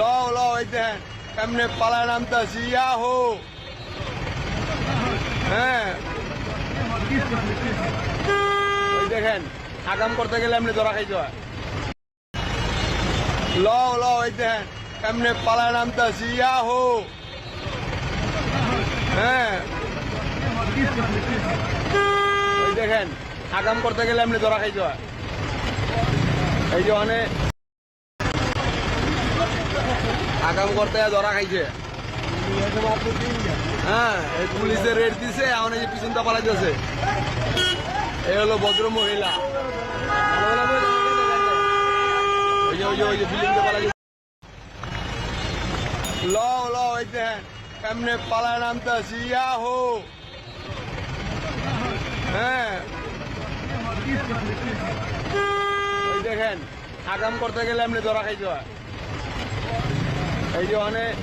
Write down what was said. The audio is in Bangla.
লও লও, এই দেখেন এমনি পালায় নামতাছি ইয়া হো হ্যাঁ দেখেন, আগাম করতে গেলে এমনি ধরা খাইতে হয়। লও লও, এই দেখেন এমনি পালায় নামতাছি ইয়া হো হ্যাঁ দেখেন, আগাম করতে গেলে এমনি ধরা খাইতে হয়। এই যে অনেক আগাম করতে ধরা খাইছে। হ্যাঁ পুলিশে রেড দিছে, এখন এই পিছনটা পালাইতেছে এই হলো ভদ্র মহিলা। ল ল ওই দেখেন এমনি পালায় নামতাছি ইয়া হো হ্যাঁ। ওই দেখেন, আগাম করতে গেলে এমনি ধরা খাইতে হয়। এই যে অনেক